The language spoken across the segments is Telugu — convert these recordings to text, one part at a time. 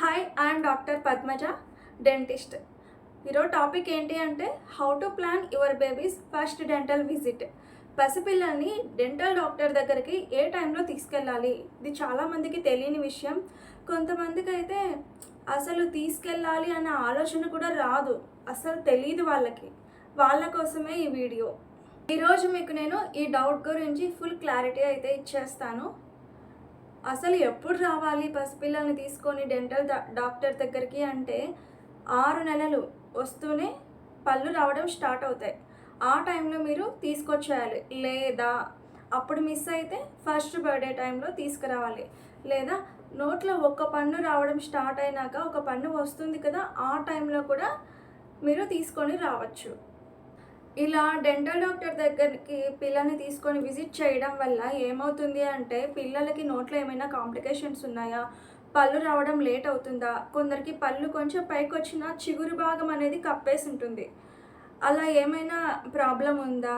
Hi I'm doctor Padmaja dentist ఈరోజు టాపిక్ ఏంటి అంటే how to plan your babies first dental visit పసిపిల్లల్ని dental doctor దగ్గరికి ఏ టైంలో తీసుకెళ్ళాలి? ఇది చాలామందికి తెలియని విషయం. కొంతమందికి అయితే అసలు తీసుకెళ్ళాలి అనే ఆలోచన కూడా రాదు. అసలు తెలియదు వాళ్ళకి. వాళ్ళ కోసమే ఈ వీడియో. ఈరోజు మీకు నేను ఈ డౌట్ గురించి ఫుల్ క్లారిటీ అయితే ఇచ్చేస్తాను. అసలు ఎప్పుడు రావాలి పసిపిల్లల్ని తీసుకొని డెంటల్ డా- డాక్టర్ దగ్గరికి అంటే ఆరు నెలలు వస్తూనే పళ్ళు రావడం స్టార్ట్ అవుతాయి. ఆ టైంలో మీరు తీసుకొచ్చేయాలి. లేదా అప్పుడు మిస్ అయితే ఫస్ట్ బర్త్డే టైంలో తీసుకురావాలి. లేదా నోట్లో ఒక పన్ను రావడం స్టార్ట్ అయినాక ఒక పన్ను వస్తుంది కదా ఆ టైంలో కూడా మీరు తీసుకొని రావచ్చు. ఇలా డెంటల్ డాక్టర్ దగ్గరికి పిల్లల్ని తీసుకొని విజిట్ చేయడం వల్ల ఏమవుతుంది అంటే పిల్లలకి నోట్లో ఏమైనా కాంప్లికేషన్స్ ఉన్నాయా? పళ్ళు రావడం లేట్ అవుతుందా? కొందరికి పళ్ళు కొంచెం పైకి వచ్చిన చిగురు భాగం అనేది కప్పేసి ఉంటుంది అలా ఏమైనా ప్రాబ్లం ఉందా?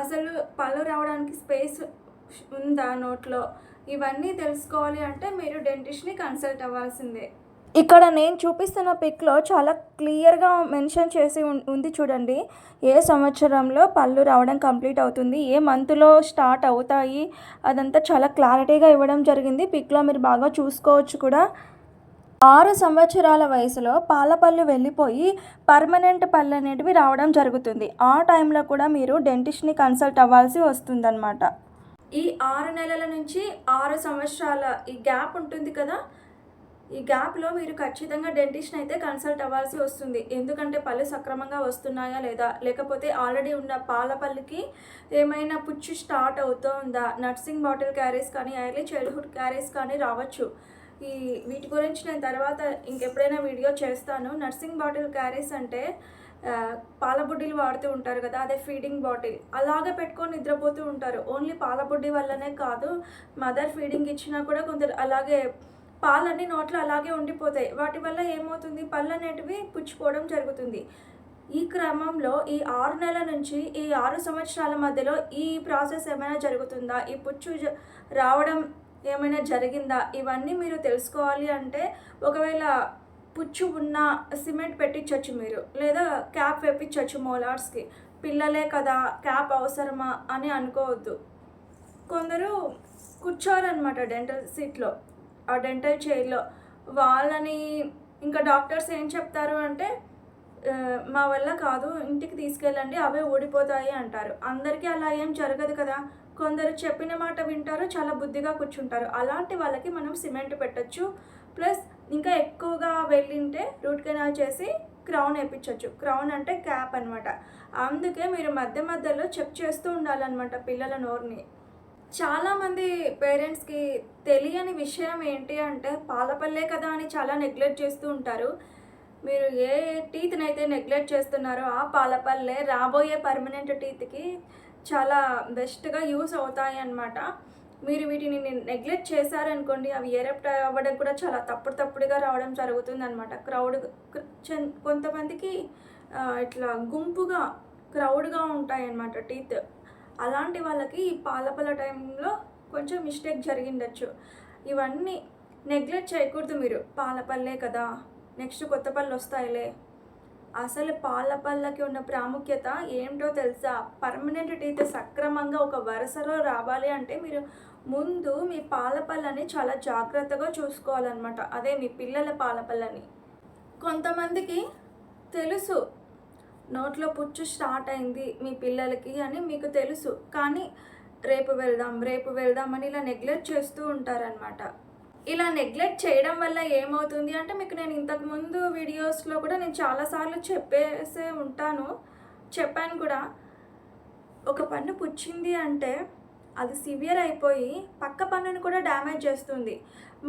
అసలు పళ్ళు రావడానికి స్పేస్ ఉందా నోట్లో? ఇవన్నీ తెలుసుకోవాలి అంటే మీరు డెంటిస్ట్ని కన్సల్ట్ అవ్వాల్సిందే. ఇక్కడ నేను చూపిస్తున్న పిక్లో చాలా క్లియర్గా మెన్షన్ చేసి ఉం- ఉంది చూడండి. ఏ సంవత్సరంలో పళ్ళు రావడం కంప్లీట్ అవుతుంది ఏ మంత్లో స్టార్ట్ అవుతాయి అదంతా చాలా క్లారిటీగా ఇవ్వడం జరిగింది. పిక్లో మీరు బాగా చూసుకోవచ్చు కూడా. ఆరు సంవత్సరాల వయసులో పాల పళ్ళు వెళ్ళిపోయి పర్మనెంట్ పళ్ళు అనేటివి రావడం జరుగుతుంది. ఆ టైంలో కూడా మీరు డెంటిస్ట్ని కన్సల్ట్ అవ్వాల్సి వస్తుందన్నమాట. ఈ ఆరు నెలల నుంచి ఆరు సంవత్సరాల ఈ గ్యాప్ ఉంటుంది కదా ఈ గ్యాప్లో మీరు ఖచ్చితంగా డెంటిస్ట్ని అయితే కన్సల్ట్ అవ్వాల్సి వస్తుంది. ఎందుకంటే పళ్ళు సక్రమంగా వస్తున్నాయా లేదా? లేకపోతే ఆల్రెడీ ఉన్న పాల పళ్ళుకి ఏమైనా పుచ్చు స్టార్ట్ అవుతుందా? నర్సింగ్ బాటిల్ క్యారీస్ కానీ ఎర్లీ చైల్డ్హుడ్ క్యారీస్ కానీ రావచ్చు. ఈ వీటి గురించి నేను తర్వాత ఇంకెప్పుడైనా వీడియో చేస్తాను. నర్సింగ్ బాటిల్ క్యారీస్ అంటే పాలబుడ్డీలు పాల బుడ్డీలు వాడుతూ ఉంటారు కదా అదే ఫీడింగ్ బాటిల్ అలాగే పెట్టుకొని నిద్రపోతూ ఉంటారు. ఓన్లీ పాల బుడ్డి వల్లనే కాదు మదర్ ఫీడింగ్ ఇచ్చినా కూడా కొందరు అలాగే పాలన్నీ నోట్లో అలాగే ఉండిపోతాయి. వాటి వల్ల ఏమవుతుంది? పళ్ళు అనేటివి పుచ్చిపోవడం జరుగుతుంది. ఈ క్రమంలో ఈ ఆరు నెలల నుంచి ఈ ఆరు సంవత్సరాల మధ్యలో ఈ ప్రాసెస్ ఏమైనా జరుగుతుందా? ఈ పుచ్చు జ- రావడం ఏమైనా జరిగిందా? ఇవన్నీ మీరు తెలుసుకోవాలి అంటే ఒకవేళ పుచ్చు ఉన్న సిమెంట్ పెట్టించవచ్చు మీరు. లేదా క్యాప్ వేపించవచ్చు మోలార్స్కి. పిల్లలే కదా క్యాప్ అవసరమా అని అనుకోవద్దు. కొందరు కూర్చోరనమాట డెంటల్ సీట్లో. డెంటల్ చైర్లో వాళ్ళని ఇంకా డాక్టర్స్ ఏం చెప్తారు అంటే మా వల్ల కాదు ఇంటికి తీసుకెళ్ళండి అవే ఓడిపోతాయి అంటారు. అందరికీ అలా ఏం జరగదు కదా. కొందరు చెప్పిన మాట వింటారు చాలా బుద్ధిగా కూర్చుంటారు. అలాంటి వాళ్ళకి మనం సిమెంట్ పెట్టచ్చు. ప్లస్ ఇంకా ఎక్కువగా వెళ్ళింటే రూట్ కెనాల్ చేసి క్రౌన్ వేయించవచ్చు క్రౌన్ అంటే క్యాప్ అన్నమాట. అందుకే మీరు మధ్య మధ్యలో చెక్ చేస్తూ ఉండాలన్నమాట పిల్లల నోరుని. చాలామంది పేరెంట్స్కి తెలియని విషయం ఏంటి అంటే పాలపల్లే కదా అని చాలా నెగ్లెక్ట్ చేస్తూ ఉంటారు. మీరు ఏ టీత్ని అయితే నెగ్లెక్ట్ చేస్తున్నారో ఆ పాలపల్లే రాబోయే పర్మనెంట్ టీత్కి చాలా బెస్ట్గా యూస్ అవుతాయి అన్నమాట. మీరు వీటిని నెగ్లెక్ట్ చేశారనుకోండి అవి ఎరప్ట్ అవ్వడం కూడా చాలా తప్పుడు తప్పుడుగా రావడం జరుగుతుంది అనమాట క్రౌడ్ కొంతమందికి ఇట్లా గుంపుగా క్రౌడ్గా ఉంటాయి అన్నమాట టీత్. అలాంటి వాళ్ళకి ఈ పాలపల్ల టైంలో కొంచెం మిస్టేక్ జరిగిండొచ్చు. ఇవన్నీ నెగ్లెక్ట్ చేయకూడదు మీరు. పాలపల్లే కదా నెక్స్ట్ కొత్త పళ్ళు వస్తాయిలే. అసలు పాల పళ్ళకి ఉన్న ప్రాముఖ్యత ఏంటో తెలుసా? పర్మనెంట్ టీత్ సక్రమంగా ఒక వరుసలో రావాలి అంటే మీరు ముందు మీ పాల పళ్ళని చాలా జాగ్రత్తగా చూసుకోవాలన్నమాట. అదే మీ పిల్లల పాల పళ్ళని కొంతమందికి తెలుసు నోట్లో పుచ్చు స్టార్ట్ అయింది మీ పిల్లలకి అని మీకు తెలుసు. కానీ రేపు వెళ్దాం రేపు వెళ్దాం అని ఇలా నెగ్లెక్ట్ చేస్తూ ఉంటారనమాట ఇలా నెగ్లెక్ట్ చేయడం వల్ల ఏమవుతుంది అంటే మీకు నేను ఇంతకు ముందు వీడియోస్లో కూడా నేను చాలాసార్లు చెప్పేసే ఉంటాను. చెప్పాను కూడా. ఒక పన్ను పుచ్చింది అంటే అది సివియర్ అయిపోయి పక్క పన్నుని కూడా డ్యామేజ్ చేస్తుంది.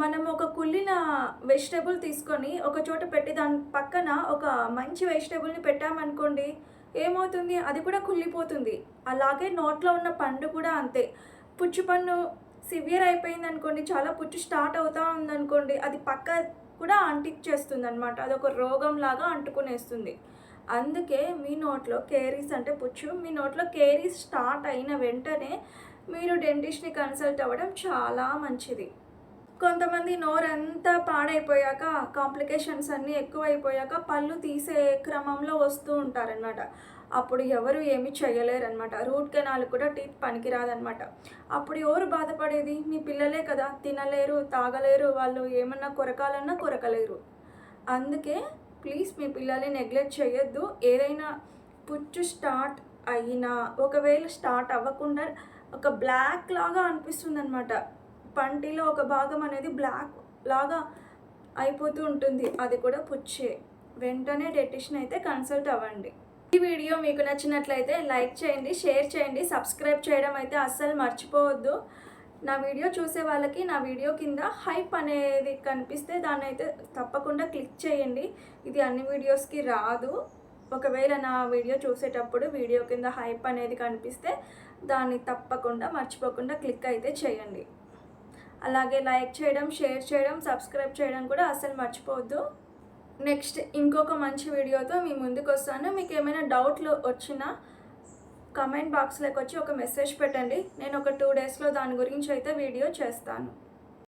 మనం ఒక కుళ్ళిన వెజిటేబుల్ తీసుకొని ఒక చోట పెట్టి దాని పక్కన ఒక మంచి వెజిటేబుల్ని పెట్టామనుకోండి ఏమవుతుంది? అది కూడా కుళ్ళిపోతుంది. అలాగే నోట్లో ఉన్న పండు కూడా అంతే. పుచ్చు పన్ను సివియర్ అయిపోయింది అనుకోండి చాలా పుచ్చు స్టార్ట్ అవుతా ఉందనుకోండి అది పక్క కూడా అంటించేస్తుంది అనమాట అది ఒక రోగం లాగా అంటుకునేస్తుంది. అందుకే మీ నోట్లో కేరీస్ అంటే పుచ్చు. మీ నోట్లో కేరీస్ స్టార్ట్ అయిన వెంటనే మీరు డెంటిస్ట్ని కన్సల్ట్ అవ్వడం చాలా మంచిది. కొంతమంది నోరంతా పాడైపోయాక కాంప్లికేషన్స్ అన్నీ ఎక్కువైపోయాక పళ్ళు తీసే క్రమంలో వస్తూ ఉంటారనమాట అప్పుడు ఎవరు ఏమి చేయలేరనమాట రూట్ కెనాల్ కూడా టీత్ పనికిరాదనమాట అప్పుడు ఎవరు బాధపడేది? మీ పిల్లలే కదా తినలేరు తాగలేరు వాళ్ళు ఏమన్నా కొరకాలన్నా కొరకలేరు. అందుకే ప్లీజ్ మీ పిల్లల్ని నెగ్లెక్ట్ చేయొద్దు. ఏదైనా పుచ్చు స్టార్ట్ అయినా ఒకవేళ స్టార్ట్ అవ్వకుండా ఒక బ్లాక్ లాగా అనిపిస్తుంది అనమాట పంటిలో ఒక భాగం అనేది బ్లాక్ లాగా అయిపోతూ ఉంటుంది. అది కూడా పుచ్చే. వెంటనే డెటిషన్ అయితే కన్సల్ట్ అవ్వండి. ఈ వీడియో మీకు నచ్చినట్లయితే లైక్ చేయండి షేర్ చేయండి. సబ్స్క్రైబ్ చేయడం అయితే అస్సలు మర్చిపోవద్దు. నా వీడియో చూసే వాళ్ళకి నా వీడియో కింద హైప్ అనేది కనిపిస్తే దాన్ని అయితే తప్పకుండా క్లిక్ చేయండి. ఇది అన్ని వీడియోస్కి రాదు. ఒకవేళ నా వీడియో చూసేటప్పుడు వీడియో కింద హైప్ అనేది కనిపిస్తే దాన్ని తప్పకుండా మర్చిపోకుండా క్లిక్ అయితే చేయండి. అలాగే లైక్ చేయడం షేర్ చేయడం సబ్స్క్రైబ్ చేయడం కూడా అసలు మర్చిపోవద్దు. నెక్స్ట్ ఇంకొక మంచి వీడియోతో మీ ముందుకు వస్తాను మీకు ఏమైనా డౌట్లు వచ్చినా కమెంట్ బాక్స్లోకి వచ్చి ఒక మెసేజ్ పెట్టండి. నేను ఒక టూ డేస్లో దాని గురించి అయితే వీడియో చేస్తాను.